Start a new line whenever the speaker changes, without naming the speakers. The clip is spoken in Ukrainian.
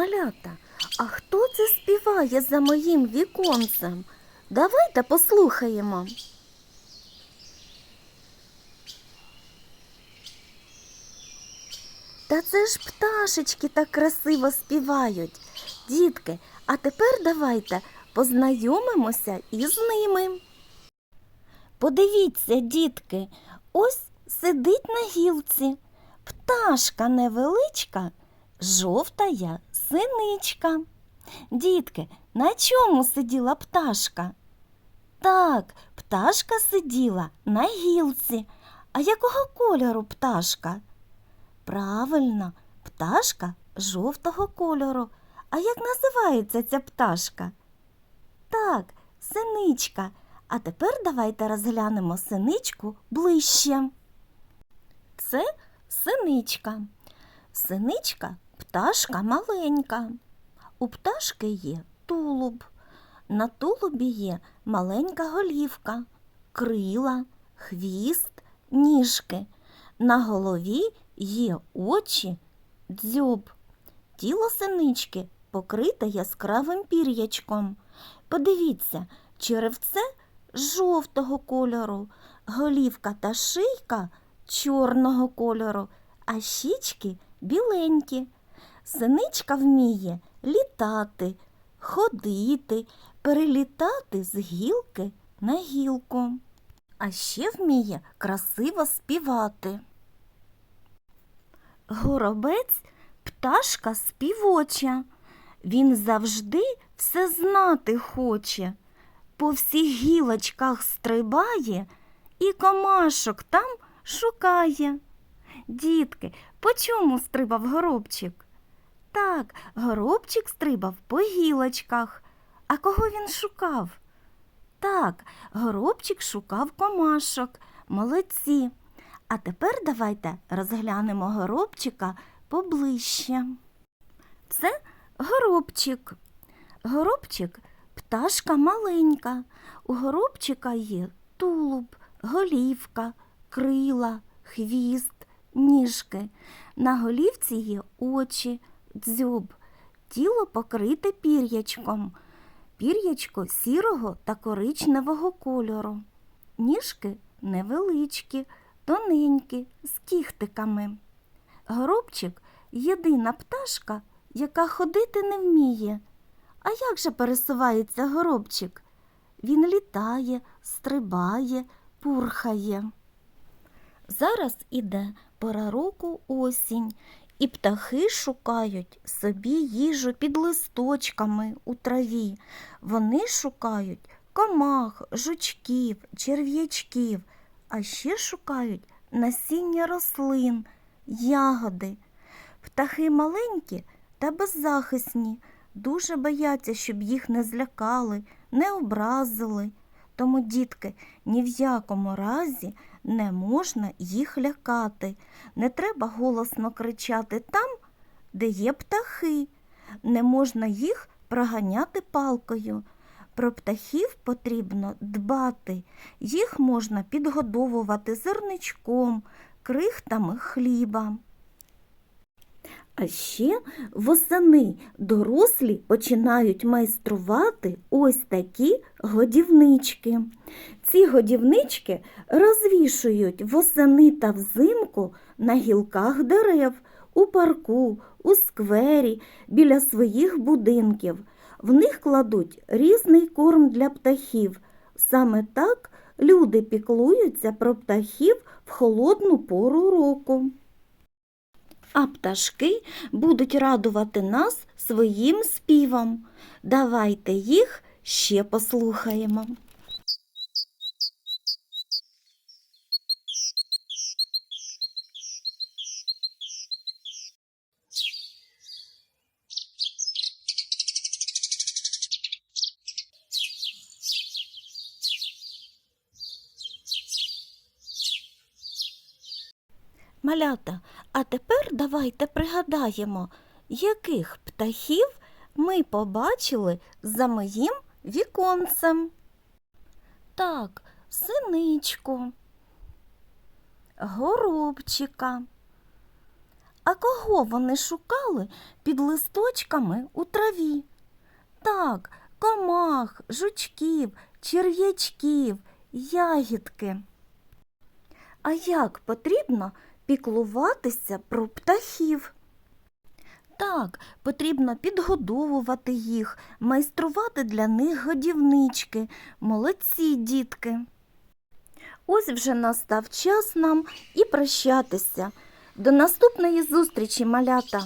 Малята, а хто це співає за моїм віконцем? Давайте послухаємо. Та це ж пташечки так красиво співають. Дітки, а тепер давайте познайомимося із ними. Подивіться, дітки, ось сидить на гілці. Пташка невеличка, жовтая синичка. Дітки, на чому сиділа пташка? Так, пташка сиділа на гілці. А якого кольору пташка? Правильно, пташка жовтого кольору. А як називається ця пташка? Так, синичка. А тепер давайте розглянемо синичку ближче. Це синичка. Синичка пташка маленька. У пташки є тулуб. На тулубі є маленька голівка, крила, хвіст, ніжки. На голові є очі, дзьоб. Тіло синички покрите яскравим пір'ячком. Подивіться, черевце жовтого кольору, голівка та шийка чорного кольору, а щічки біленькі. Синичка вміє літати, ходити, перелітати з гілки на гілку. А ще вміє красиво співати. Горобець пташка співоча. Він завжди все знати хоче. По всіх гілочках стрибає і комашок там шукає. Дітки, по чому стрибав горобчик? Так, горобчик стрибав по гілочках. А кого він шукав? Так, горобчик шукав комашок. Молодці. А тепер давайте розглянемо горобчика поближче. Це горобчик. Горобчик пташка маленька. У горобчика є тулуб, голівка, крила, хвіст, ніжки. На голівці є очі, дзьоб, тіло покрите пір'ячком. Пір'ячко сірого та коричневого кольору. Ніжки невеличкі, тоненькі, з кіхтиками. Горобчик єдина пташка, яка ходити не вміє. А як же пересувається горобчик? Він літає, стрибає, пурхає. Зараз іде пора року осінь, і птахи шукають собі їжу під листочками у траві. Вони шукають комах, жучків, черв'ячків, а ще шукають насіння рослин, ягоди. Птахи маленькі та беззахисні, дуже бояться, щоб їх не злякали, не образили. Тому, дітки, ні в якому разі не можна їх лякати. Не треба голосно кричати там, де є птахи. Не можна їх проганяти палкою. Про птахів потрібно дбати. Їх можна підгодовувати зерничком, крихтами хліба. А ще восени дорослі починають майструвати ось такі годівнички. Ці годівнички розвішують восени та взимку на гілках дерев, у парку, у сквері, біля своїх будинків. В них кладуть різний корм для птахів. Саме так люди піклуються про птахів в холодну пору року. А пташки будуть радувати нас своїм співом. Давайте їх ще послухаємо. Малята, а тепер давайте пригадаємо, яких птахів ми побачили за моїм віконцем. Так, синичку, горобчика. А кого вони шукали під листочками у траві? Так, комах, жучків, черв'ячків, ягідки. А як потрібно піклуватися про птахів? Так, потрібно підгодовувати їх, майструвати для них годівнички. Молодці, дітки. Ось вже настав час нам і прощатися. До наступної зустрічі, малята!